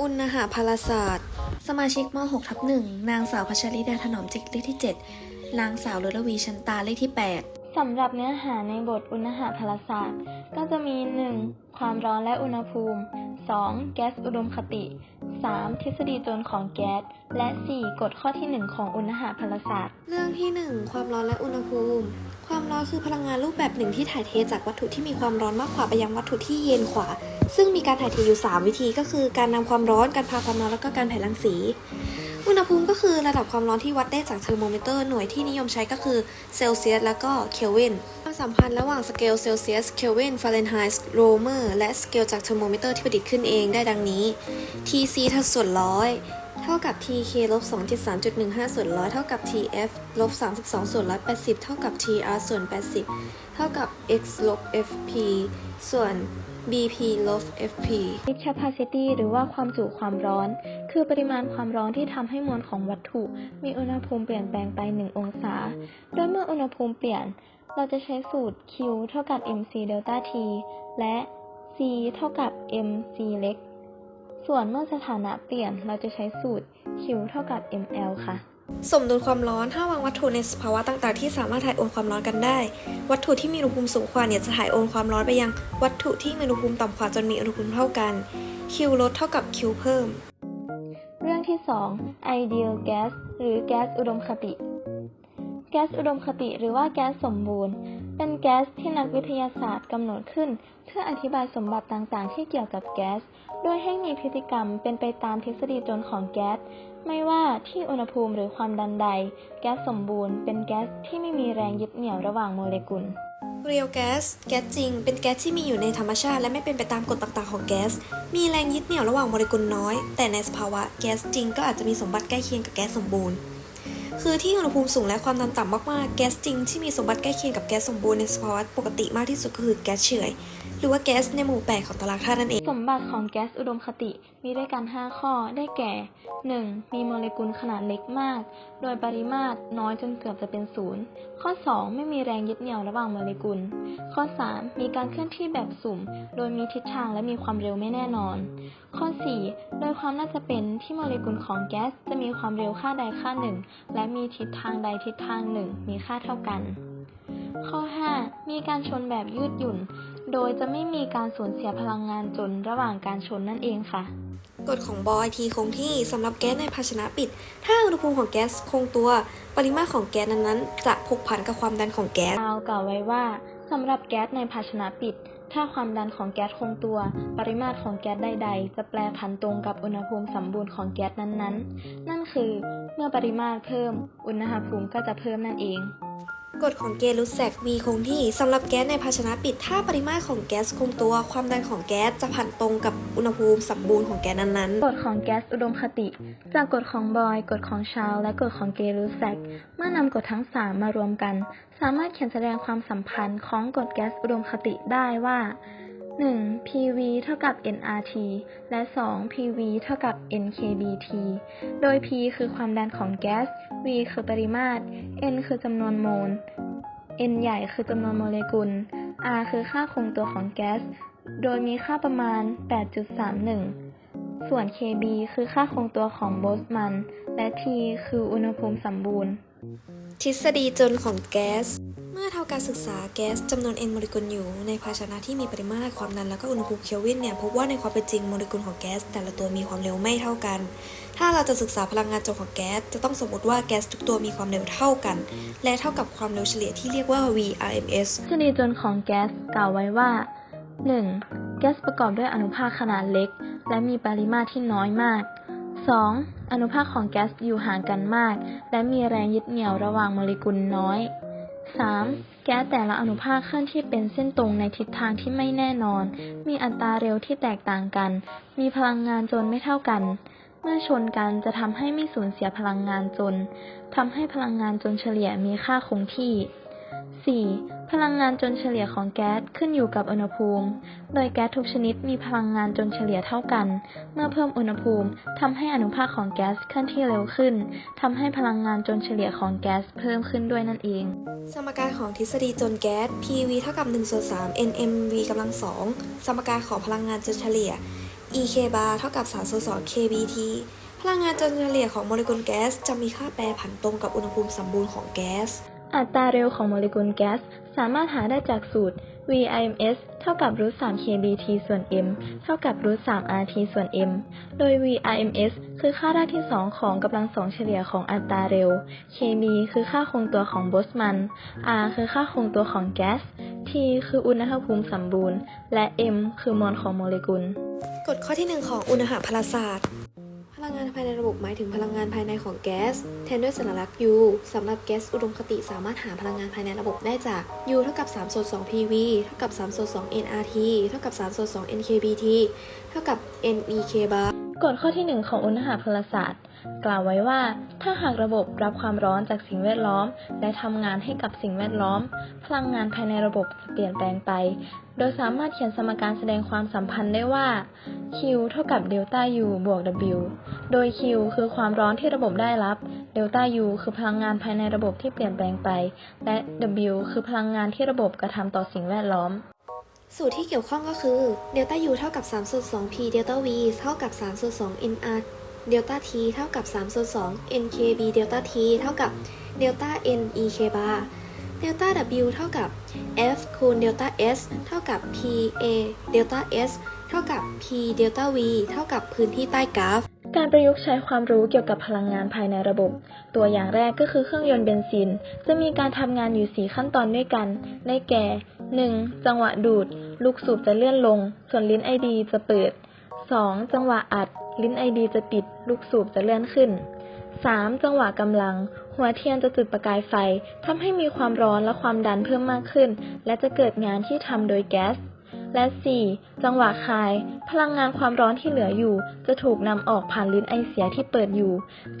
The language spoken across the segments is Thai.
อุณหภาลศาสตร์ สมาชิกม .6 ทับ1นางสาวพัชริดาถนอมจิตเลขที่ 7 นางสาวรุลวีชันตาเลขที่ 8 สำหรับเนื้อหาในบทอุณหภาลศาสตร์ ก็จะมี 1. ความร้อนและอุณหภูมิ 2. แก๊สอุดมคติ 3. ทฤษฎีจนของแก๊ส และ 4. กฎข้อที่ 1 ของอุณหภาลศาสตร์ เรื่องที่ 1 ความร้อนและอุณหภูมิ ความร้อนคือพลังงานรูปแบบหนึ่งที่ถ่ายเทจากวัตถุที่มีความร้อนมากกว่าไปยังวัตถุที่เย็นกว่า ซึ่งมีการถ่ายเทอยู่ 3 วิธีก็คือการนำความร้อน การพาความร้อนแล้วก็การแผ่รังสี อุณหภูมิก็คือระดับความร้อนที่วัดได้จากเทอร์โมมิเตอร์หน่วยที่นิยมใช้ก็คือเซลเซียสแล้วก็เคลวินความสัมพันธ์ระหว่างสเกลเซลเซียส เคลวิน ฟาเรนไฮต์ โรเมอร์ และสเกลจากเทอร์โมมิเตอร์ที่ประดิษฐ์ขึ้นเองได้ดังนี้ TC ทัส่วนร้อยเท่ากับ TK ลบ273.15 ส่วนร้อยเท่ากับ TF ลบ32 ส่วนร้อย80 เท่ากับ TR ส่วน 80 เท่ากับ X ลบ FP ส่วน BP ลบ FP Heat capacity หรือว่าความจุความร้อน คือปริมาณความร้อนที่ทำให้มวลของวัตถุ มีอุณหภูมิเปลี่ยนแปลงไป 1 องศา โดยเมื่ออุณหภูมิเปลี่ยน เราจะใช้สูตร Q เท่ากับ mc delta T และ C เท่ากับ mc เล็ก ส่วนเมื่อสถานะเปลี่ยนเราจะใช้สูตร Q เท่ากับ ml ค่ะ สมดุลความร้อนถ้าวางวัตถุในสภาวะต่างๆ ที่สามารถถ่ายโอนความร้อนกันได้ วัตถุที่มีอุณหภูมิสูงกว่าเนี่ยจะถ่ายโอนความร้อนไปยัง วัตถุที่มีอุณหภูมิต่ำกว่าจนมีอุณหภูมิเท่ากัน Q ลดเท่ากับ Q เพิ่ม เรื่องที่ 2 ideal gas หรือแก๊สอุดมคติ แก๊สอุดมคติหรือว่าแก๊สสมบูรณ์ เป็นแก๊สที่นักวิทยาศาสตร์กำหนดขึ้น เพื่ออธิบายสมบัติต่างๆ ที่เกี่ยวกับแก๊ส โดยให้มีพฤติกรรมเป็นไปตามทฤษฎีจนของแก๊ส ไม่ว่าที่อุณหภูมิหรือความดันใด แก๊สสมบูรณ์เป็นแก๊สที่ไม่มีแรงยึดเหนี่ยวระหว่างโมเลกุลเรียลแก๊ส แก๊สจริง เป็นแก๊สที่มีอยู่ในธรรมชาติ และไม่เป็นไปตามกฎต่างๆของแก๊ส มีแรงยึดเหนี่ยวระหว่างโมเลกุลน้อย แต่ในสภาวะแก๊สจริงก็อาจจะมีสมบัติใกล้เคียงกับแก๊สสมบูรณ์ คือที่อุณหภูมิสูงและความดันต่ำมากๆ แก๊สจริงที่มีสมบัติใกล้เคียงกับแก๊สสมบูรณ์ในสภาวะปกติมากที่สุดก็คือแก๊สเฉอย หรือว่าแก๊สในหมู่แปดของตารางธาตุนั่นเอง สมบัติของแก๊สอุดมคติมีด้วยกัน 5 ข้อได้แก่ 1. มีโมเลกุลขนาดเล็กมาก โดยปริมาตรน้อยจนเกือบจะเป็นศูนย์ข้อ 2. ไม่มีแรงยึดเหนี่ยวระหว่างโมเลกุล ข้อ 3. มีการเคลื่อนที่แบบสุ่ม โดยมีทิศทางและมีความเร็วไม่แน่นอน ข้อ 4. โดยความน่าจะเป็นที่โมเลกุลของแก๊สจะมีความเร็วค่าใดค่าหนึ่งและมีทิศทางใดทิศทางหนึ่งมีค่าเท่ากัน ข้อ 5. มีการชนแบบยืดหยุ่น โดยจะไม่มีการสูญเสียพลังงานจนระหว่างการชนนั่นเองค่ะ กฎของบอยทีคงที่สำหรับแก๊สในภาชนะปิด ถ้าอุณหภูมิของแก๊สคงตัว ปริมาตรของแก๊สนั้นๆ จะผูกพันกับความดันของแก๊สดาวกล่าวไว้ว่าสำหรับแก๊สในภาชนะปิด ถ้าความดันของแก๊สคงตัว ปริมาตรของแก๊สใดๆ จะแปรผันตรงกับอุณหภูมิสมบูรณ์ของแก๊สนั้นๆ นั่นคือ เมื่อปริมาตรเพิ่ม อุณหภูมิก็จะเพิ่มนั่นเอง กฎของเกลุสแซกมีคงที่สำหรับแก๊สในภาชนะปิด ถ้าปริมาตรของแก๊สคงตัว ความดันของแก๊สจะผันตรงกับอุณหภูมิสมบูรณ์ของแก๊สนั้นๆ กฎของแก๊สอุดมคติ จากกฎของบอย กฎของชาวและกฎของเกลูแซกเมื่อนำกฎทั้ง 3 มารวมกัน สามารถเขียนแสดงความสัมพันธ์ของกฎแก๊สอุดมคติได้ว่า 1. PV เท่ากับ nRT และ 2. PV เท่ากับ NKBT โดย P คือความดันของแก๊ส V คือปริมาตร N คือจำนวนโมล N ใหญ่คือจำนวนโมเลกุล R คือค่าคงตัวของแก๊ส โดยมีค่าประมาณ 8.31 ส่วน KB คือค่าคงตัวของโบสมัน และ T คืออุณหภูมิสมบูรณ์ ทฤษฎีจนของแก๊ส เมื่อเท่าการศึกษาแก๊สจำนวน n โมเลกุลอยู่ในภาชนะที่มีปริมาตรความดันแล้วก็อุณหภูมิเคลวินเนี่ยพบว่าในความเป็นจริงโมเลกุลของแก๊สแต่ละตัวมีความเร็วไม่เท่ากัน ถ้าเราจะศึกษาพลังงานจนของแก๊สจะต้องสมมติว่าแก๊สทุกตัวมีความเร็วเท่ากัน และเท่ากับความเร็วเฉลี่ยที่เรียกว่า VRMS ทฤษฎีจนของแก๊สกล่าวไว้ว่า 1. แก๊สประกอบด้วยอนุภาคขนาดเล็ก และมีปริมาตรที่น้อยมาก 2. อนุภาคของแก๊สอยู่ห่างกันมาก และมีแรงยึดเหนี่ยวระหว่างโมเลกุลน้อย 3. แก๊สแต่ละอนุภาคเคลื่อนที่เป็นเส้นตรงในทิศทางที่ไม่แน่นอน มีอัตราเร็วที่แตกต่างกัน มีพลังงานจนไม่เท่ากัน เมื่อชนกันจะทำให้ไม่สูญเสียพลังงานจนทำให้พลังงานจนเฉลี่ยมีค่าคงที่ 4. พลังงานจนเฉลี่ยของแก๊สขึ้นอยู่กับอุณหภูมิ โดยแก๊สทุกชนิดมีพลังงานจนเฉลี่ยเท่ากัน เมื่อเพิ่มอุณหภูมิทำให้อนุภาคของแก๊สเคลื่อนที่เร็วขึ้นทำให้พลังงานจนเฉลี่ยของแก๊สเพิ่มขึ้นด้วยนั่นเอง สมการของทฤษฎีจนแก๊ส PV เท่ากับ1ส่วน3 NMV กำลัง2สมการของพลังงานจนเฉลี่ย EK bar เท่ากับ3ส่วน2 kBT พลังงานจนเฉลี่ยของโมเลกุลแก๊สจะมีค่าแปรผันตรงกับอุณหภูมิสมบูรณ์ของแก๊ส อัตราเร็วของโมเลกุลแก๊สสามารถหาได้จากสูตร VIMS เท่ากับรูท3 kBT ส่วน m เท่ากับรูท3 RT ส่วน m โดย VIMS คือค่ารากที่ 2 ของกำลังสองเฉลี่ยของอัตราเร็ว kb คือค่าคงตัวของโบสมัน r คือค่าคงตัวของแก๊ส t คืออุณหภูมิสมบูรณ์ และ m คือมวลของโมเลกุล กฎข้อที่ 1 ของอุณหภาพศาสตร์ ลังงานภายในระบบหมายถึงพลังงานภายในของแก๊สแทนด้วยสัญลักษณ์ U สำหรับแก๊สอุดมคติสามารถหาพลังงานภายในระบบได้จาก U เท่ากับ3ส่วน2 PV เท่ากับ3ส่วน2 nRT เท่ากับ3ส่วน2 NKBT เท่ากับ NEK bar กฎข้อที่ 1 ของอุณหภาพศาสตร์ กล่าวไว้ว่า ถ้าหากระบบรับความร้อนจากสิ่งแวดล้อม และทำงานให้กับสิ่งแวดล้อม พลังงานภายในระบบจะเปลี่ยนแปลงไป โดยสามารถเขียนสมการแสดงความสัมพันธ์ได้ว่า Q เท่ากับเดลต้า U บวก W โดย Q คือความร้อนที่ระบบได้รับเดลต้า U คือพลังงานภายในระบบที่เปลี่ยนแปลงไป และ W คือพลังงานที่ระบบกระทำต่อสิ่งแวดล้อม สูตรที่เกี่ยวข้องก็คือเดลต้า U เท่ากับ3ส่วน2 P เดลต้า V เท่ากับ3ส่วน2 NR เดลต้า T เท่ากับ3ส่วน2 NKB เดลต้า T เท่ากับเดลต้า NEK bar เดลต้า W เท่ากับ F คูณเดลต้า S เท่ากับ PA เดลต้า S เท่ากับ P เดลต้า V เท่ากับพื้นที่ใต้กราฟ การประยุกต์ใช้ความรู้เกี่ยวกับพลังงานภายในระบบ ตัวอย่างแรกก็คือเครื่องยนต์เบนซิน จะมีการทำงานอยู่ 4 ขั้นตอนด้วยกัน ได้แก่ 1. จังหวะดูด ลูกสูบจะเลื่อนลง ส่วนลิ้นไอดีจะเปิด 2. จังหวะอัด ลิ้นไอดีจะปิด ลูกสูบจะเลื่อนขึ้น 3. จังหวะกำลัง หัวเทียนจะจุดประกายไฟทำให้มีความร้อนและความดันเพิ่มมากขึ้น และจะเกิดงานที่ทำโดยแก๊ส และ 4. จังหวะคาย พลังงานความร้อนที่เหลืออยู่ จะถูกนำออกผ่านลิ้นไอเสียที่เปิดอยู่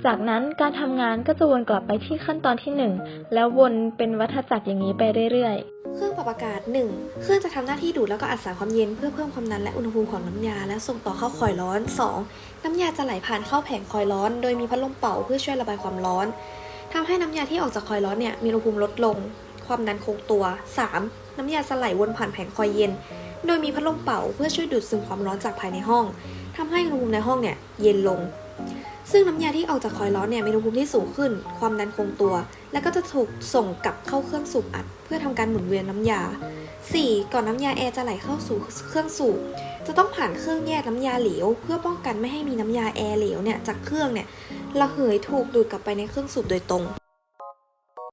จากนั้นการทำงานก็จะวนกลับไปที่ขั้นตอนที่ 1 แล้ววนเป็นวัฏจักรอย่างนี้ไปเรื่อยๆเครื่องปรับอากาศ 1. เครื่องจะทำหน้าที่ดูดแล้วก็อัดสารความเย็นเพื่อเพิ่มความดันและอุณหภูมิของน้ำยา และส่งต่อเข้าคอยล์ร้อน 2. น้ำยาจะไหลผ่านเข้าแผงคอยล์ร้อน โดยมีพัดลมเป่าเพื่อช่วยระบายความร้อน ทำให้น้ำยาที่ออกจากคอยล์ร้อนเนี่ยมีอุณหภูมิลดลง ความดันคงตัว 3. น้ำยาจะไหลวนผ่านแผงคอยเย็น โดยมีพัดลมเป่าเพื่อช่วยดูดซึมความร้อนจากภายในห้องทำให้อุณหภูมิในห้องเนี่ยเย็นลง ซึ่งน้ำยาที่ออกจากคอยล์ร้อนเนี่ยมีอุณหภูมิที่สูงขึ้น ความดันคงตัว และก็จะถูกส่งกลับเข้าเครื่องสูบอัด เพื่อทำการหมุนเวียนน้ำยา 4. ก่อนน้ำยาแอร์จะไหลเข้าสู่เครื่องสูบจะต้องผ่านเครื่องแยกน้ำยาเหลว เพื่อป้องกันไม่ให้มีน้ำยาแอร์เหลวเนี่ยจากเครื่องเนี่ย ระเหยถูกดูดกลับไปในเครื่องสูบโดยตรง